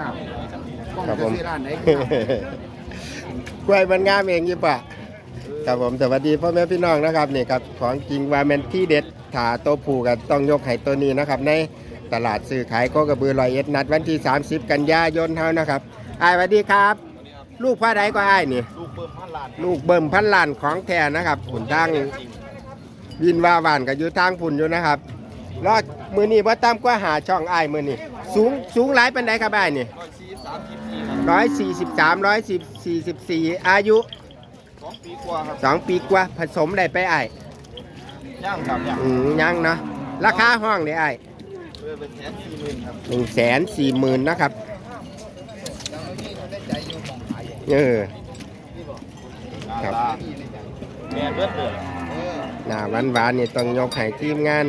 ครับผมซื้อร้านไหนกล้วยมันงามเองยี่ปะครับผมสวัสดีพ่อแม่พี่น้องนะครับนี่ครับของจริงว่าแมนที่เด็ดถาโตวผูกันต้องยกให้ตัวนี้นะครับ ในตลาดซื้อขายโคกระบือลอยเอ็ดนัดวันที่ 30 กันยายนเท่านะครับอ้ายสวัสดีครับ ลูกพ่อใดก็อ้ายนี่ลูกเบิ่มพันล้านลูกเบิ่มพันล้านของแท้นะครับขุนทางวินว่าหวานกับอยู่ทางพุ่นอยู่นะครับ รอดมือนี้ว่าตามกว่าหาช่องอ้ายมือนี้สูงสูงหลายเป็นไดครับอ้ายนี่ร้อยสี่สามสิบสี่ร้อยสี่สิบสามร้อยสิบสี่สิบสี่อายุสองปีกว่าครับสองปีกว่าผสมได้ไปไอ้ายย่างครับย่างอืมยังเนาะราคาห้องเลยไอ้ายเพื่อเป็นแสนสี่หมื่นครับหนึ่งแสนสี่หมื่นนะครับเออ ครับแม่เบิดเลยหน้าหวานหวานๆนี่ต้องยกให้ทีมงาน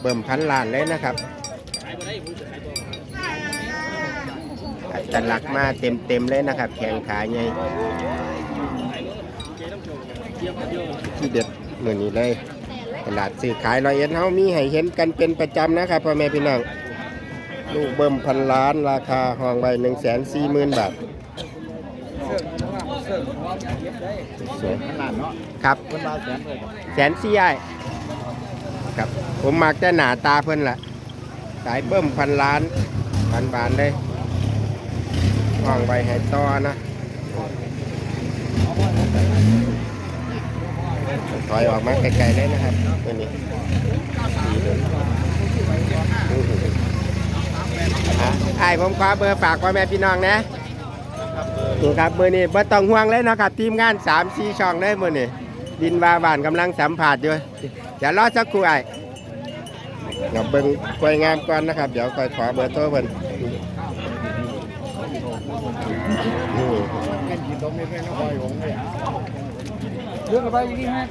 เบิ่มพันล้านเลยนะครับจัดหลักมาเต็มเต็มๆเลยนะครับ แข่งขาใหญ่ที่เด็ดเหมือนนี้เลยตลาดซื้อขายรอยเอ็ดเฮามีให้เห็นกันเป็นประจำนะครับพ่อแม่พี่น้องลูกเบิ่มพันล้านราคาห้องไว้หนึ่งแสนสี่หมื่นบาทสวยพันานเนาะครับคนมาแสนเลยแสนสี่ไอ้ ครับ ผมมักแต่หนาตาเพิ่นล่ะสายเบิ่มพันล้านพันบานเลยห้องไว้ให้ต่อนะถอยออกมาไกลๆเลยนะครับตัวนี้ดีเลยอื้อหืออะไอ้ผมขอเบอร์ฝากพ่อแม่พี่น้องนะนี่ครับมือนี้บ่ต้องห่วงเลยนะครับทีมงาน3 4ช่องได้มือนี้ บินวาบานกำลังสัมผัสอยู่เดี๋ยวรอสักครู่ไอ้เดี๋ยวเบิ่งกล้วยงามก่อนนะครับ เดี๋ยวค่อยขอเบอร์โทรเพิ่นนี่เงินกินตรงนี้แค่น้อยหงเลยเรื่องอะไรอย่างนี้ฮะ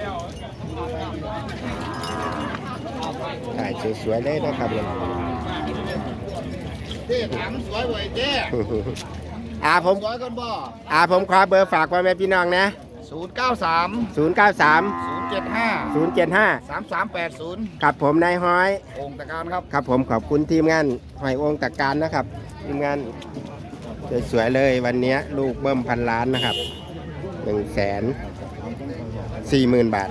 ถ่ายสวยๆเลยนะครับเนี่ยเจ๊ถามสวยเว้ยเจ๊อาผมสวยกันบ่อาผมขอเบอร์ฝากพ่อแม่พี่น้องนะ ศูนย์เก้าสาม093 ศูนย์เจ็ดห้า075 สามสามแปดศูนย์ครับผมนายห้อย องค์ตะการครับ ครับผมขอบคุณทีมงานหอยองค์ตะการนะครับ ทีมงานสวยๆเลยวันนี้ลูกเบิ้มพันล้านนะครับหนึ่งแสนสี่หมื่นบาท